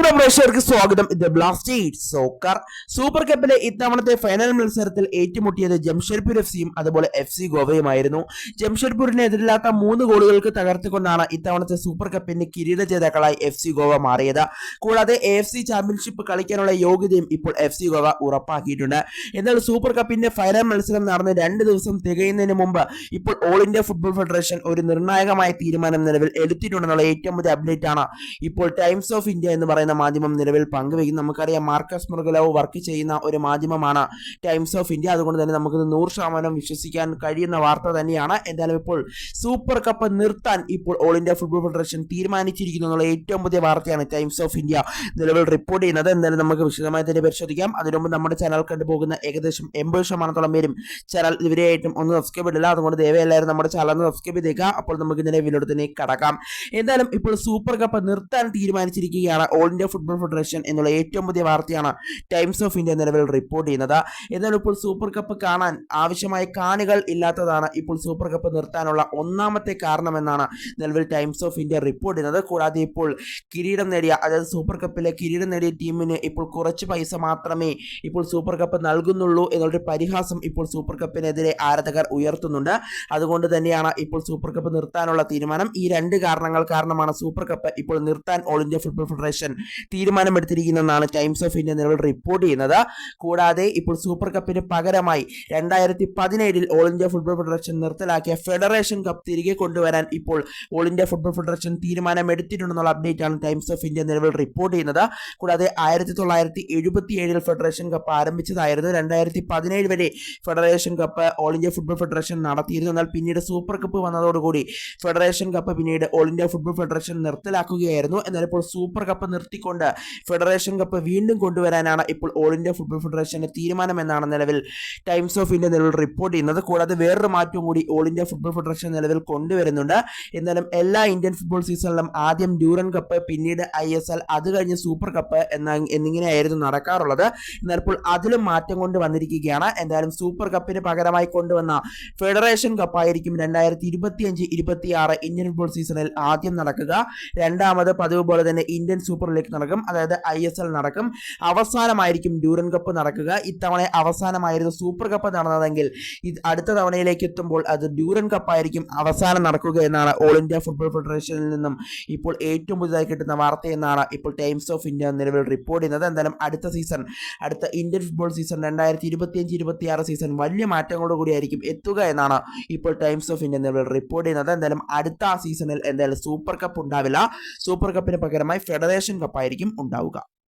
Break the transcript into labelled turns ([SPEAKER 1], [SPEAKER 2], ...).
[SPEAKER 1] പ്രിയപ്പെട്ട പ്രേക്ഷകർക്ക് സ്വാഗതം. ഇത് ബ്ലാസ്റ്റേഴ്സ് സോക്കർ സൂപ്പർ കപ്പിലെ ഇത്തവണത്തെ ഫൈനൽ മത്സരത്തിൽ ഏറ്റുമുട്ടിയത് ജംഷഡ്പൂർ എഫ് സിയും അതുപോലെ എഫ് സി ഗോവയുമായിരുന്നു. ജംഷഡ്പൂരിനെ എതിരില്ലാത്ത മൂന്ന് ഗോളുകൾക്ക് തകർത്തുകൊണ്ടാണ് ഇത്തവണത്തെ സൂപ്പർ കപ്പിന്റെ കിരീട ജേതാക്കളായി എഫ് സി ഗോവ മാറിയത്. കൂടാതെ എഫ് സി ചാമ്പ്യൻഷിപ്പ് കളിക്കാനുള്ള യോഗ്യതയും ഇപ്പോൾ എഫ് സി ഗോവ ഉറപ്പാക്കിയിട്ടുണ്ട്. എന്നാൽ സൂപ്പർ കപ്പിന്റെ ഫൈനൽ മത്സരം നടന്ന് രണ്ട് ദിവസം തികയുന്നതിന് മുമ്പ് ഇപ്പോൾ ഓൾ ഇന്ത്യ ഫുട്ബോൾ ഫെഡറേഷൻ ഒരു നിർണായകമായ തീരുമാനം നിലവിൽ എടുത്തിട്ടുണ്ടെന്നുള്ള ഏറ്റവും വലിയ അപ്ഡേറ്റ് ആണ് ഇപ്പോൾ ടൈംസ് ഓഫ് ഇന്ത്യ എന്ന് പറയുന്ന മാധ്യമം നിലവിൽ പങ്കുവയ്ക്കുന്നു. നമുക്കറിയാം മാർക്കസ് മൃഗലവ് വർക്ക് ചെയ്യുന്ന ഒരു മാധ്യമമാണ് ടൈംസ് ഓഫ് ഇന്ത്യ അതുകൊണ്ട് തന്നെ നമുക്കിത് നൂറ് ശതമാനം വിശ്വസിക്കാൻ കഴിയുന്ന വാർത്ത തന്നെയാണ്. എന്തായാലും ഇപ്പോൾ സൂപ്പർ കപ്പ് നിർത്താൻ ഇപ്പോൾ ഓൾ ഇന്ത്യ ഫുട്ബോൾ ഫെഡറേഷൻ തീരുമാനിച്ചിരിക്കുന്നു എന്നുള്ള ഏറ്റവും പുതിയ വാർത്തയാണ് ടൈംസ് ഓഫ് ഇന്ത്യ നിലവിൽ റിപ്പോർട്ട് ചെയ്യുന്നത്. എന്തായാലും നമുക്ക് വിശദമായി തന്നെ പരിശോധിക്കാം. അതിനു മുമ്പ് നമ്മുടെ ചാനൽ കണ്ടുപോകുന്ന ഏകദേശം എൺപത് ശതമാനത്തോളം പേരും ചാനൽ ഇവരെയായിട്ടും ഒന്ന് സബ്സ്ക്രൈബ് ഇടില്ല അതുകൊണ്ട് എല്ലാവരും നമ്മുടെ ചാനൽ ഒന്ന് സബ്സ്ക്രൈബ് ചെയ്തേക്കുക. അപ്പോൾ നമുക്ക് ഇതിനെ വിലയിരുത്തനെ കടക്കാം. എന്തായാലും ഇപ്പോൾ സൂപ്പർ കപ്പ് നിർത്താൻ തീരുമാനിച്ചിരിക്കുകയാണ് ഓൾ ഇന്ത്യ ഫുട്ബോൾ ഫെഡറേഷൻ എന്നുള്ള ഏറ്റവും പുതിയ വാർത്തയാണ് ടൈംസ് ഓഫ് ഇന്ത്യ നിലവിൽ റിപ്പോർട്ട് ചെയ്യുന്നത്. എന്നാൽ ഇപ്പോൾ സൂപ്പർ കപ്പ് കാണാൻ ആവശ്യമായ കാണികൾ ഇല്ലാത്തതാണ് ഇപ്പോൾ സൂപ്പർ കപ്പ് നിർത്താനുള്ള ഒന്നാമത്തെ കാരണമെന്നാണ് നിലവിൽ ടൈംസ് ഓഫ് ഇന്ത്യ റിപ്പോർട്ട് ചെയ്യുന്നത്. കൂടാതെ ഇപ്പോൾ കിരീടം നേടിയ അതായത് സൂപ്പർ കപ്പിലെ കിരീടം നേടിയ ടീമിന് ഇപ്പോൾ കുറച്ച് പൈസ മാത്രമേ ഇപ്പോൾ സൂപ്പർ കപ്പ് നൽകുന്നുള്ളൂ എന്നുള്ളൊരു പരിഹാസം ഇപ്പോൾ സൂപ്പർ കപ്പിനെതിരെ ആരാധകർ ഉയർത്തുന്നുണ്ട്. അതുകൊണ്ട് തന്നെയാണ് ഇപ്പോൾ സൂപ്പർ കപ്പ് നിർത്താനുള്ള തീരുമാനം. ഈ രണ്ട് കാരണങ്ങൾ കാരണമാണ് സൂപ്പർ കപ്പ് ഇപ്പോൾ നിർത്താൻ ഓൾ ഇന്ത്യ ഫുട്ബോൾ ഫെഡറേഷൻ തീരുമാനമെടുത്തിരിക്കുന്നതെന്നാണ് ടൈംസ് ഓഫ് ഇന്ത്യ നിലവിൽ റിപ്പോർട്ട് ചെയ്യുന്നത്. കൂടാതെ ഇപ്പോൾ സൂപ്പർ കപ്പിന് പകരമായി രണ്ടായിരത്തി പതിനേഴിൽ ഓൾ ഇന്ത്യ ഫുട്ബോൾ ഫെഡറേഷൻ നിർത്തലാക്കിയ ഫെഡറേഷൻ കപ്പ് തിരികെ കൊണ്ടുവരാൻ ഇപ്പോൾ ഓൾ ഇന്ത്യ ഫുട്ബോൾ ഫെഡറേഷൻ തീരുമാനമെടുത്തിട്ടുണ്ടെന്നുള്ള അപ്ഡേറ്റ് ആണ് ടൈംസ് ഓഫ് ഇന്ത്യ നിലവിൽ റിപ്പോർട്ട് ചെയ്യുന്നത്. കൂടാതെ ആയിരത്തി തൊള്ളായിരത്തി എഴുപത്തി ഏഴിൽ ഫെഡറേഷൻ കപ്പ് ആരംഭിച്ചതായിരുന്നു. രണ്ടായിരത്തി പതിനേഴ് വരെ federation cup all India football federation നടത്തിയിരുന്നു. എന്നാൽ പിന്നീട് സൂപ്പർ കപ്പ് വന്നതോടുകൂടി ഫെഡറേഷൻ കപ്പ് പിന്നീട് ഓൾ ഇന്ത്യ ഫുട്ബോൾ ഫെഡറേഷൻ നിർത്തലാക്കുകയായിരുന്നു. എന്നാൽ ഇപ്പോൾ സൂപ്പർ കപ്പ് നിർത്തിക്കൊണ്ട് ഫെഡറേഷൻ കപ്പ് വീണ്ടും കൊണ്ടുവരാനാണ് ഇപ്പോൾ ഓൾ ഇന്ത്യ ഫുട്ബോൾ ഫെഡറേഷന്റെ തീരുമാനമെന്നാണ് നിലവിൽ ടൈംസ് ഓഫ് ഇന്ത്യ നിലവിൽ റിപ്പോർട്ട് ചെയ്യുന്നത്. കൂടാതെ വേറൊരു മാറ്റവും കൂടി ഓൾ ഇന്ത്യ ഫുട്ബോൾ ഫെഡറേഷൻ നിലവിൽ കൊണ്ടുവരുന്നുണ്ട്. എന്നാലും എല്ലാ ഇന്ത്യൻ ഫുട്ബോൾ സീസണിലും ആദ്യം ഡ്യൂറൻ കപ്പ് പിന്നീട് ഐ എസ് എൽ അത് കഴിഞ്ഞ് സൂപ്പർ കപ്പ് എന്ന എന്നിങ്ങനെയായിരുന്നു നടക്കാറുള്ളത്. എന്നാൽ ഇപ്പോൾ അതിലും മാറ്റം കൊണ്ട് വന്നിരിക്കുകയാണ്. എന്തായാലും സൂപ്പർ കപ്പിന് പകരമായി കൊണ്ടുവന്ന ഫെഡറേഷൻ കപ്പായിരിക്കും രണ്ടായിരത്തി ഇരുപത്തി അഞ്ച് ഇരുപത്തി ആറ് ഇന്ത്യൻ ഫുട്ബോൾ സീസണിൽ ആദ്യം നടക്കുക. രണ്ടാമത് പതിവ് പോലെ തന്നെ ഇന്ത്യൻ സൂപ്പർ ലീഗ് നടക്കും. അതായത് ഐ എസ് എൽ നടക്കും. അവസാനമായിരിക്കും ഡ്യൂറൻ കപ്പ് നടക്കുക. ഇത്തവണ അവസാനമായിരുന്നു സൂപ്പർ കപ്പ് നടന്നതെങ്കിൽ അടുത്ത തവണയിലേക്ക് എത്തുമ്പോൾ അത് ഡ്യൂറൻ കപ്പ് ആയിരിക്കും അവസാനം നടക്കുക എന്നാണ് ഓൾ ഇന്ത്യ ഫുട്ബോൾ ഫെഡറേഷനിൽ നിന്നും ഇപ്പോൾ ഏറ്റവും പുതുതായി കിട്ടുന്ന വാർത്ത എന്നാണ് ഇപ്പോൾ ടൈംസ് ഓഫ് ഇന്ത്യ നിലവിൽ റിപ്പോർട്ട് ചെയ്യുന്നത്. എന്തായാലും അടുത്ത സീസൺ അടുത്ത ഇന്ത്യൻ ഫുട്ബോൾ സീസൺ രണ്ടായിരത്തി ഇരുപത്തിയഞ്ച് ഇരുപത്തിയാറ് സീസൺ വലിയ മാറ്റങ്ങളോടുകൂടി ആയിരിക്കും എത്തുക എന്നാണ് ഇപ്പോൾ ടൈംസ് ഓഫ് ഇന്ത്യ നിലവിൽ റിപ്പോർട്ട് ചെയ്യുന്നത്. എന്തായാലും അടുത്ത സീസണിൽ എന്തായാലും സൂപ്പർ കപ്പ് ഉണ്ടാവില്ല. സൂപ്പർ കപ്പിന് പകരമായി ഫെഡറേഷൻ കപ്പായിരിക്കും ഉണ്ടാവുക.